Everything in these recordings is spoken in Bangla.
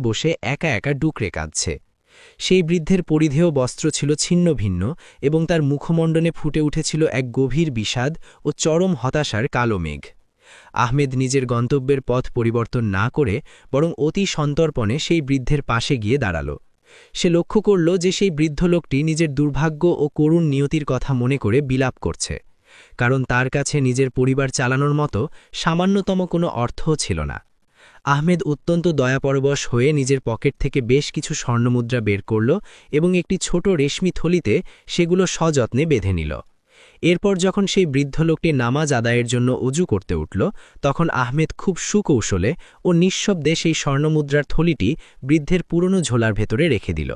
বসে একা একা ডুকরে কাঁদছে। সেই বৃদ্ধের পরিধেয় বস্ত্র ছিল ছিন্ন ভিন্ন এবং তার মুখমণ্ডনে ফুটে উঠেছিল এক গভীর বিষাদ ও চরম হতাশার কালো মেঘ। আহমেদ নিজের গন্তব্যের পথ পরিবর্তন না করে বরং অতি সন্তর্পণে সেই বৃদ্ধের পাশে গিয়ে দাঁড়াল। সে লক্ষ্য করল যে সেই বৃদ্ধ লোকটি নিজের দুর্ভাগ্য ও করুণ নিয়তির কথা মনে করে বিলাপ করছে। কারণ তার কাছে নিজের পরিবার চালানোর মতো সামান্যতম কোনো অর্থও ছিল না। আহমেদ অত্যন্ত দয়াপরবশ হয়ে নিজের পকেট থেকে বেশ কিছু স্বর্ণমুদ্রা বের করল এবং একটি ছোট রেশমি থলিতে সেগুলো সযত্নে বেঁধে নিল। এরপর যখন সেই বৃদ্ধ লোকটি নামাজ আদায়ের জন্য উজু করতে উঠল, তখন আহমেদ খুব সুকৌশলে ও নিঃশব্দে সেই স্বর্ণমুদ্রার থলিটি বৃদ্ধের পুরনো ঝোলার ভেতরে রেখে দিল।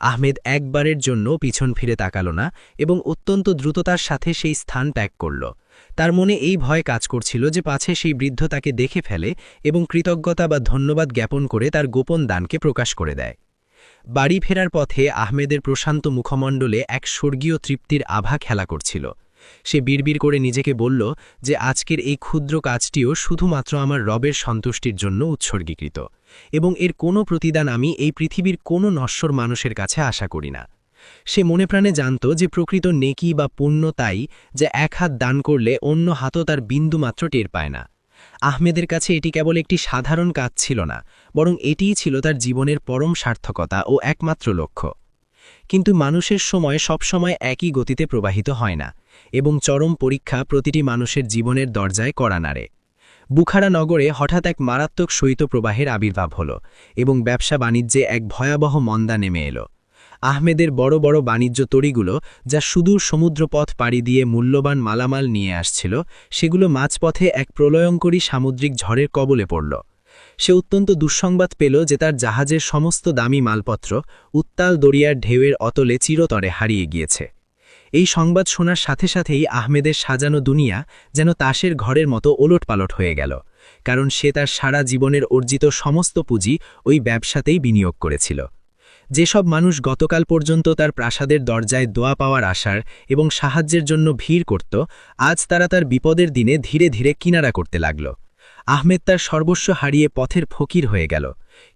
আহমেদ একবারের জন্য পিছন ফিরে তাকাল না এবং অত্যন্ত দ্রুততার সাথে সেই স্থান ত্যাগ করল। তার মনে এই ভয় কাজ করছিল যে পাছে সেই বৃদ্ধ তাকে দেখে ফেলে এবং কৃতজ্ঞতা বা ধন্যবাদ জ্ঞাপন করে তার গোপন দানকে প্রকাশ করে দেয়। বাড়ি ফেরার পথে আহমেদের প্রশান্ত মুখমণ্ডলে এক স্বর্গীয় তৃপ্তির আভা খেলা করছিল। সে বিড়বিড় করে নিজেকে বলল যে আজকের এই ক্ষুদ্র কাজটিও শুধুমাত্র আমার রবের সন্তুষ্টির জন্য উৎসর্গীকৃত এবং এর কোনো প্রতিদান আমি এই পৃথিবীর কোনো নশ্বর মানুষের কাছে আশা করি না। সে মনে প্রাণে জানত যে প্রকৃত নেকি বা পুণ্য তাই যে এক হাত দান করলে অন্য হাতও তার বিন্দুমাত্র টের পায় না। আহমেদের কাছে এটি কেবল একটি সাধারণ কাজ ছিল না, বরং এটিই ছিল তার জীবনের পরম সার্থকতা ও একমাত্র লক্ষ্য। কিন্তু মানুষের সময় সবসময় একই গতিতে প্রবাহিত হয় না, এবং চরম পরীক্ষা প্রতিটি মানুষের জীবনের দরজায় করা নাড়ে। বুখারা নগরে হঠাৎ এক মারাত্মক শৈত্যপ্রবাহের আবির্ভাব হল, এবং ব্যবসা বাণিজ্যে এক ভয়াবহ মন্দা নেমে এলো। আহমেদের বড় বড় বাণিজ্য তরিগুলো যা সুদূর সমুদ্রপথ পাড়ি দিয়ে মূল্যবান মালামাল নিয়ে আসছিল, সেগুলো মাঝপথে এক প্রলয়ঙ্করী সামুদ্রিক ঝড়ের কবলে পড়ল। সে অত্যন্ত দুঃসংবাদ পেল যে তার জাহাজের সমস্ত দামি মালপত্র উত্তাল দরিয়ার ঢেউয়ের অতলে চিরতরে হারিয়ে গিয়েছে। এই সংবাদ শোনার সাথে সাথেই আহমেদের সাজানো দুনিয়া যেন তাসের ঘরের মতো ওলটপালট হয়ে গেল, কারণ সে তার সারা জীবনের অর্জিত সমস্ত পুঁজি ওই ব্যবসাতেই বিনিয়োগ করেছিল। যেসব মানুষ গতকাল পর্যন্ত তার প্রাসাদের দরজায় দোয়া পাওয়ার আশার এবং সাহায্যের জন্য ভিড় করত, আজ তারা তার বিপদের দিনে ধীরে ধীরে কিনারা করতে লাগল। আহমেদ তার সর্বস্ব হারিয়ে পথের ফকির হয়ে গেল,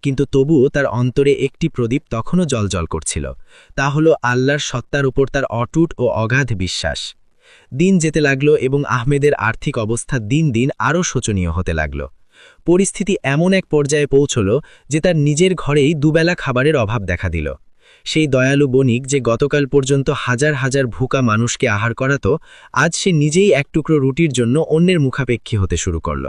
কিন্তু তবুও তার অন্তরে একটি প্রদীপ তখনও জলজল করছিল, তা হল আল্লাহর সত্তার উপর তার অটুট ও অগাধ বিশ্বাস। দিন যেতে লাগল এবং আহমেদের আর্থিক অবস্থা দিন দিন আরও শোচনীয় হতে লাগল। পরিস্থিতি এমন এক পর্যায়ে পৌঁছল যে তার নিজের ঘরেই দুবেলা খাবারের অভাব দেখা দিল। সেই দয়ালু বণিক যে গতকাল পর্যন্ত হাজার হাজার ভুকা মানুষকে আহার করাত, আজ সে নিজেই এক টুকরো রুটির জন্য অন্যের মুখাপেক্ষী হতে শুরু করল।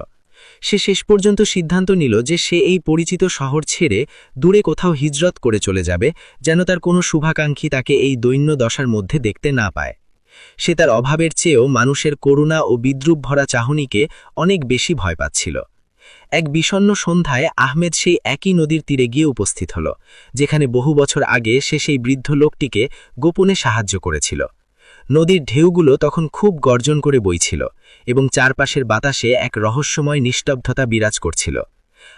সে শেষ পর্যন্ত সিদ্ধান্ত নিল যে সে এই পরিচিত শহর ছেড়ে দূরে কোথাও হিজরত করে চলে যাবে, যেন তার কোনো শুভাকাঙ্ক্ষী তাকে এই দৈন্য দশার মধ্যে দেখতে না পায়। সে তার অভাবের চেয়েও মানুষের করুণা ও বিদ্রুপ ভরা চাহনিকে অনেক বেশি ভয় পাচ্ছিল। এক বিষণ্ন সন্ধ্যায় আহমেদ সেই একই নদীর তীরে গিয়ে উপস্থিত হল, যেখানে বহু বছর আগে সে সেই বৃদ্ধ লোকটিকে গোপনে সাহায্য করেছিল। নদীর ঢেউগুলো তখন খুব গর্জন করে বইছিল এবং চারপাশের বাতাসে এক রহস্যময় নিস্তব্ধতা বিরাজ করছিল।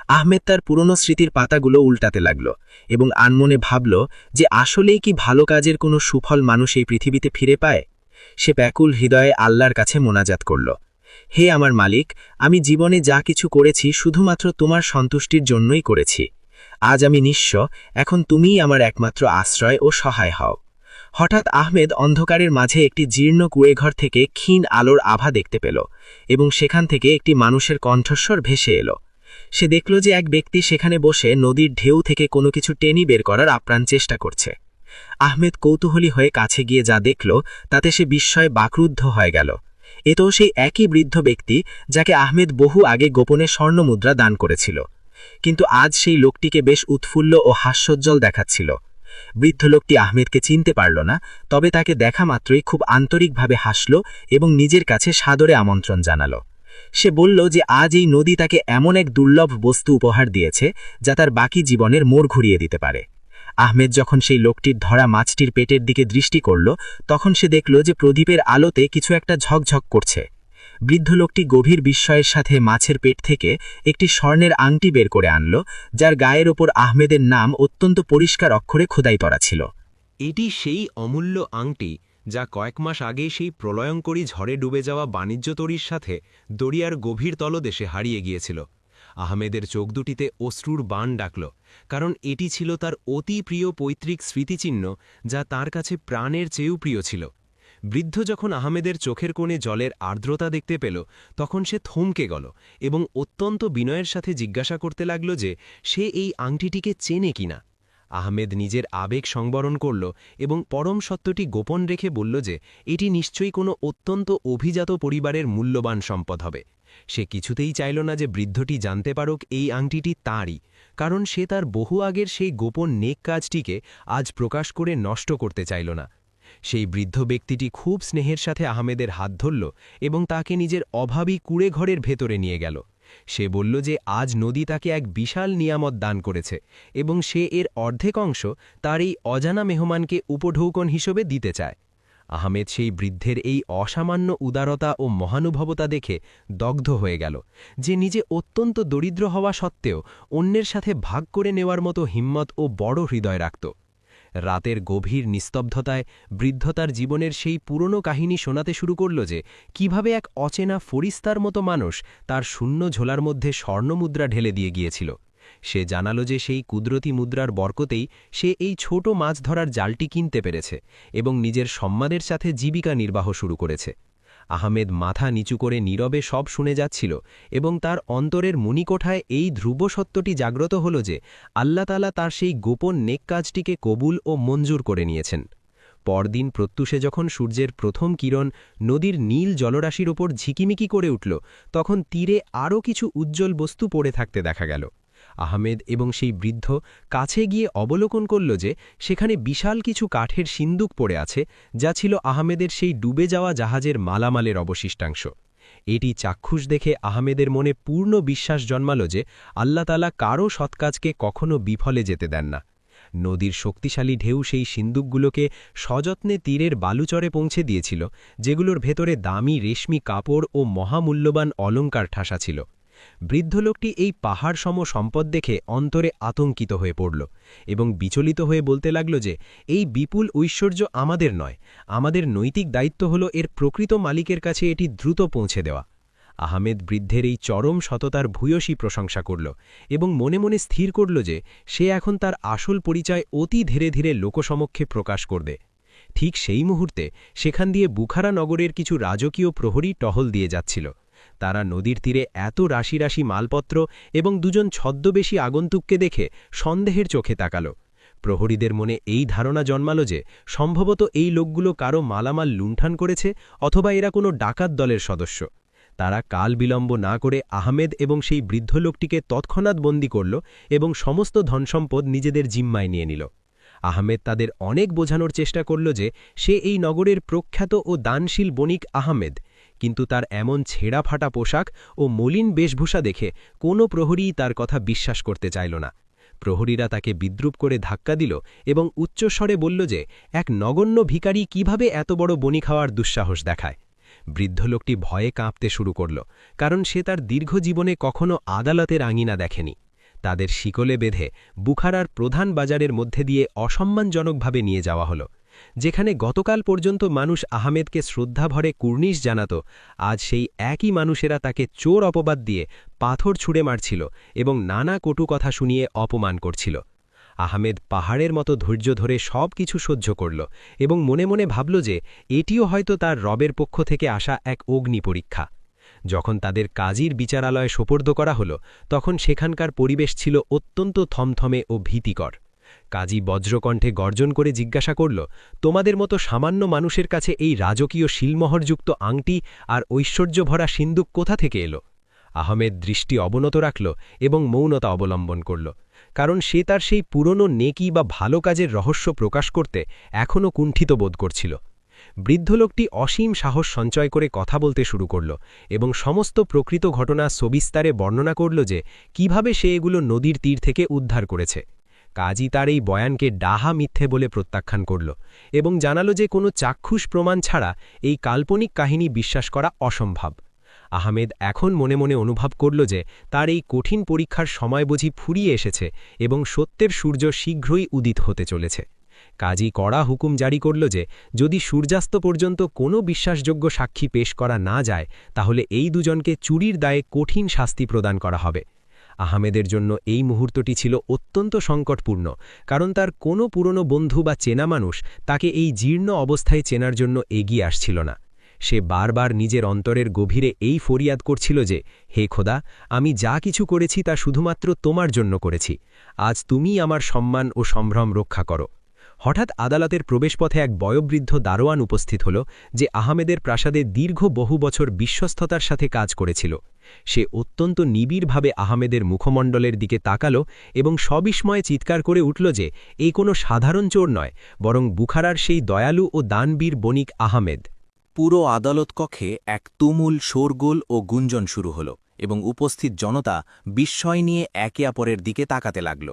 আহমেদ তার পুরনো স্মৃতির পাতাগুলো উল্টাতে লাগল এবং আনমনে ভাবল যে আসলেই কি ভালো কাজের কোনো সুফল মানুষ এই পৃথিবীতে ফিরে পায়? সে ব্যাকুল হৃদয়ে আল্লাহর কাছে মোনাজাত করল। হে আমার মালিক, আমি জীবনে যা কিছু করেছি শুধুমাত্র তোমার সন্তুষ্টির জন্যই করেছি। আজ আমি নিঃস্ব, এখন তুমিই আমার একমাত্র আশ্রয় ও সহায় হও। হঠাৎ আহমেদ অন্ধকারের মাঝে একটি জীর্ণ কুয়েঘর থেকে ক্ষীণ আলোর আভা দেখতে পেল এবং সেখান থেকে একটি মানুষের কণ্ঠস্বর ভেসে এলো। সে দেখল যে এক ব্যক্তি সেখানে বসে নদীর ঢেউ থেকে কোনো কিছু টেনি বের করার আপ্রাণ চেষ্টা করছে। আহমেদ কৌতূহলী হয়ে কাছে গিয়ে যা দেখল, তাতে সে বিস্ময়ে বাকরুদ্ধ হয়ে গেল। এতেও সেই একই বৃদ্ধ ব্যক্তি যাকে আহমেদ বহু আগে গোপনে স্বর্ণমুদ্রা দান করেছিল। কিন্তু আজ সেই লোকটিকে বেশ উৎফুল্ল ও হাস্যোজ্জ্বল দেখাচ্ছিল। বৃদ্ধ লোকটি আহমেদকে চিনতে পারল না, তবে তাকে দেখা মাত্রই খুব আন্তরিকভাবে হাসল এবং নিজের কাছে সাদরে আমন্ত্রণ জানাল। সে বলল যে আজ এই নদী তাকে এমন এক দুর্লভ বস্তু উপহার দিয়েছে, যা তার বাকি জীবনের মোড় ঘুরিয়ে দিতে পারে। আহমেদ যখন সেই লোকটির ধরা মাছটির পেটের দিকে দৃষ্টি করল, তখন সে দেখল যে প্রদীপের আলোতে কিছু একটা ঝকঝক করছে। বৃদ্ধ লোকটি গভীর বিস্ময়ের সাথে মাছের পেট থেকে একটি স্বর্ণের আংটি বের করে আনল, যার গায়ের ওপর আহমেদের নাম অত্যন্ত পরিষ্কার অক্ষরে খোদাই করা ছিল। এটি সেই অমূল্য আংটি যা কয়েক মাস আগে সেই প্রলয়ঙ্করী ঝড়ে ডুবে যাওয়া বাণিজ্য তরীর সাথে দরিয়ার গভীর তলদেশে হারিয়ে গিয়েছিল। আহমেদের চোখ দুটিতে অশ্রুর বান ডাকল, কারণ এটি ছিল তার অতি প্রিয় পৈতৃক স্মৃতিচিহ্ন, যা তার কাছে প্রাণের চেয়েও প্রিয় ছিল। বৃদ্ধ যখন আহমেদের চোখের কোণে জলের আর্দ্রতা দেখতে পেল, তখন সে থমকে গেল এবং অত্যন্ত বিনয়ের সাথে জিজ্ঞাসা করতে লাগল যে সে এই আংটিটিকে চেনে কিনা। আহমেদ নিজের আবেগ সংবরণ করল এবং পরম সত্যটি গোপন রেখে বলল যে এটি নিশ্চয়ই কোনো অত্যন্ত অভিজাত পরিবারের মূল্যবান সম্পদ হবে। সে কিছুতেই চাইল না যে বৃদ্ধটি জানতে পারুক এই আংটিটি তাঁরই, কারণ সে তার বহু আগের সেই গোপন নেক কাজটিকে আজ প্রকাশ করে নষ্ট করতে চাইল না। সেই বৃদ্ধ ব্যক্তিটি খুব স্নেহের সাথে আহমেদের হাত ধরল এবং তাকে নিজের অভাবী কুড়ে ঘরের ভেতরে নিয়ে গেল। সে বলল যে আজ নদী তাকে এক বিশাল নিয়ামত দান করেছে এবং সে এর অর্ধেক অংশ তার এই অজানা মেহমানকে উপঢৌকন হিসেবে দিতে চায়। আহমেদ সেই বৃদ্ধের এই অসামান্য উদারতা ও মহানুভবতা দেখে দগ্ধ হয়ে গেল যে নিজে অত্যন্ত দরিদ্র হওয়া সত্ত্বেও অন্যের সাথে ভাগ করে নেওয়ার মতো হিম্মত ও বড় হৃদয় রাখত। রাতের গভীর নিস্তব্ধতায় বৃদ্ধতার জীবনের সেই পুরনো কাহিনী শোনাতে শুরু করল যে কীভাবে এক অচেনা ফরিস্তার মতো মানুষ তার শূন্য ঝোলার মধ্যে স্বর্ণমুদ্রা ঢেলে দিয়ে গিয়েছিল। সে জানালো যে সেই কুদরতি মুদ্রার বরকতেই সে এই ছোট মাছ ধরার জালটি কিনতে পেরেছে এবং নিজের সম্মানের সাথে জীবিকা নির্বাহ শুরু করেছে। আহমেদ মাথা নিচু করে নীরবে সব শুনে যাচ্ছিল এবং তার অন্তরের মণিকোঠায় এই ধ্রুব সত্যটি জাগ্রত হল যে আল্লাতালা তার সেই গোপন নেক কাজটিকে কবুল ও মঞ্জুর করে নিয়েছেন। পরদিন প্রত্যুষে যখন সূর্যের প্রথম কিরণ নদীর নীল জলরাশির ওপর ঝিকিমিকি করে উঠল, তখন তীরে আরও কিছু উজ্জ্বল বস্তু পড়ে থাকতে দেখা গেল। আহমেদ এবং সেই বৃদ্ধ কাছে গিয়ে অবলোকন করল যে সেখানে বিশাল কিছু কাঠের সিন্দুক পড়ে আছে, যা ছিল আহমেদের সেই ডুবে যাওয়া জাহাজের মালামালের অবশিষ্টাংশ। এটি চাক্ষুষ দেখে আহমেদের মনে পূর্ণ বিশ্বাস জন্মাল যে আল্লাতালা কারও সৎকাজকে কখনো বিফলে যেতে দেন না। নদীর শক্তিশালী ঢেউ সেই সিন্দুকগুলোকে সযত্নে তীরের বালুচরে পৌঁছে দিয়েছিল, যেগুলোর ভেতরে দামি রেশমি কাপড় ও মহামূল্যবান অলঙ্কার ঠাসা ছিল। বৃদ্ধ লোকটি এই পাহাড় সম সম্পদ দেখে অন্তরে আতঙ্কিত হয়ে পড়ল এবং বিচলিত হয়ে বলতে লাগল যে, এই বিপুল ঐশ্বর্য আমাদের নয়। আমাদের নৈতিক দায়িত্ব হল এর প্রকৃত মালিকের কাছে এটি দ্রুত পৌঁছে দেওয়া। আহমেদ বৃদ্ধের এই চরম সততার ভূয়সী প্রশংসা করল এবং মনে মনে স্থির করল যে, সে এখন তার আসল পরিচয় অতি ধীরে ধীরে লোকসমক্ষে প্রকাশ করবে। ঠিক সেই মুহূর্তে সেখান দিয়ে বুখারা নগরের কিছু রাজকীয় প্রহরী টহল দিয়ে যাচ্ছিল। তারা নদীর তীরে এত রাশি রাশি মালপত্র এবং দুজন ছদ্মবেশী আগন্তুককে দেখে সন্দেহের চোখে তাকালো। প্রহরীদের মনে এই ধারণা জন্মালো যে, সম্ভবত এই লোকগুলো কারও মালামাল লুণ্ঠান করেছে অথবা এরা কোনো ডাকাত দলের সদস্য। তারা কাল বিলম্ব না করে আহমেদ এবং সেই বৃদ্ধ লোকটিকে তৎক্ষণাৎ বন্দি করল এবং সমস্ত ধনসম্পদ নিজেদের জিম্মায় নিয়ে নিল। আহমেদ তাদের অনেক বোঝানোর চেষ্টা করল যে, সে এই নগরের প্রখ্যাত ও দানশীল বণিক আহমেদ কিন্তু তার এমন ছেঁড়া ফাটা পোশাক ও মলিন বেশভূষা দেখে কোনো প্রহরীই তার কথা বিশ্বাস করতে চাইল না। প্রহরীরা তাকে বিদ্রুপ করে ধাক্কা দিল এবং উচ্চস্বরে বলল যে, এক নগণ্য ভিকারি কীভাবে এত বড় বনি খাওয়ার দুঃসাহস দেখায়? বৃদ্ধ লোকটি ভয়ে কাঁপতে শুরু করল, কারণ সে তার দীর্ঘ জীবনে কখনো আদালতের আঙিনা দেখেনি। তাদের শিকলে বেঁধে বুখারার প্রধান বাজারের মধ্যে দিয়ে অসম্মানজনকভাবে নিয়ে যাওয়া হলো। যেখানে গতকাল পর্যন্ত মানুষ আহমেদকে শ্রদ্ধাভরে কুর্নিশ জানাত, আজ সেই একই মানুষেরা তাকে চোর অপবাদ দিয়ে পাথর ছুঁড়ে মারছিল এবং নানা কটু কথা শুনিয়ে অপমান করছিল। আহমেদ পাহাড়ের মতো ধৈর্য ধরে সব কিছু সহ্য করল এবং মনে মনে ভাবল যে এটিও হয়তো তার রবের পক্ষ থেকে আসা এক অগ্নি পরীক্ষা। যখন তাদের কাজীর বিচারালয়ে সোপর্দ করা হল, তখন সেখানকার পরিবেশ ছিল অত্যন্ত থমথমে ও ভীতিকর। কাজী বজ্রকণ্ঠে গর্জন করে জিজ্ঞাসা করল, তোমাদের মতো সামান্য মানুষের কাছে এই রাজকীয় শিলমহরযুক্ত আংটি আর ঐশ্বর্য ভরা সিন্দুক কোথা থেকে এলো? আহমেদ দৃষ্টি অবনত রাখল এবং মৌনতা অবলম্বন করল, কারণ সে তার সেই পুরনো নেকি বা ভালো কাজের রহস্য প্রকাশ করতে এখনও কুণ্ঠিত বোধ করছিল। বৃদ্ধ লোকটি অসীম সাহস সঞ্চয় করে কথা বলতে শুরু করল এবং সমস্ত প্রকৃত ঘটনা সবিস্তারে বর্ণনা করল যে কীভাবে সে এগুলো নদীর তীর থেকে উদ্ধার করেছে। কাজী তার এই বয়ানকে ডাহা মিথ্যে বলে প্রত্যাখ্যান করল এবং জানালো যে কোনো চাক্ষুষ প্রমাণ ছাড়া এই কাল্পনিক কাহিনী বিশ্বাস করা অসম্ভব। আহমেদ এখন মনে মনে অনুভব করল যে তার এই কঠিন পরীক্ষার সময় বুঝি ফুরিয়ে এসেছে এবং সত্যের সূর্য শীঘ্রই উদিত হতে চলেছে। কাজী কড়া হুকুম জারি করল যে যদি সূর্যাস্ত পর্যন্ত কোনো বিশ্বাসযোগ্য সাক্ষী পেশ করা না যায়, তাহলে এই দুজনকে চুরির দায়ে কঠিন শাস্তি প্রদান করা হবে। আহমেদের জন্য এই মুহূর্তটি ছিল অত্যন্ত সংকটপূর্ণ, কারণ তার কোনো পুরনো বন্ধু বা চেনা মানুষ তাকে এই জীর্ণ অবস্থায় চেনার জন্য এগিয়ে আসছিল না। সে বারবার নিজের অন্তরের গভীরে এই ফরিয়াদ করছিল যে, হে খোদা, আমি যা কিছু করেছি তা শুধুমাত্র তোমার জন্য করেছি। আজ তুমি আমার সম্মান ও সম্ভ্রম রক্ষা করো। হঠাৎ আদালতের প্রবেশপথে এক বয়োবৃদ্ধ দারোয়ান উপস্থিত হল, যে আহমেদের প্রাসাদে দীর্ঘ বহু বছর বিশ্বস্ততার সাথে কাজ করেছিল। সে অত্যন্ত নিবিড়ভাবে আহমেদের মুখমণ্ডলের দিকে তাকালো এবং সবিস্ময়ে চিৎকার করে উঠল যে এই কোনো সাধারণ চোর নয়, বরং বুখারার সেই দয়ালু ও দানবীর বণিক আহমেদ পুরো আদালত কক্ষে এক তুমুল শোরগোল ও গুঞ্জন শুরু হল এবং উপস্থিত জনতা বিস্ময় নিয়ে একে অপরের দিকে তাকাতে লাগল।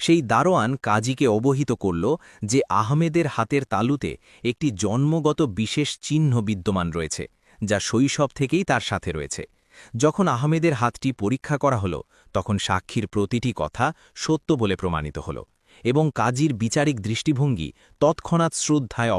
সেই দারোয়ান কাজীকে অবহিত করল যে, আহমেদের হাতের তালুতে একটি জন্মগত বিশেষ চিহ্ন বিদ্যমান রয়েছে, যা শৈশব থেকেই তার সাথে রয়েছে। যখন আহমেদের হাতটি পরীক্ষা করা হল, তখন সাক্ষীর প্রতিটি কথা সত্য বলে প্রমাণিত হল এবং কাজীর বিচারিক দৃষ্টিভঙ্গি তৎক্ষণাৎ শ্রদ্ধায়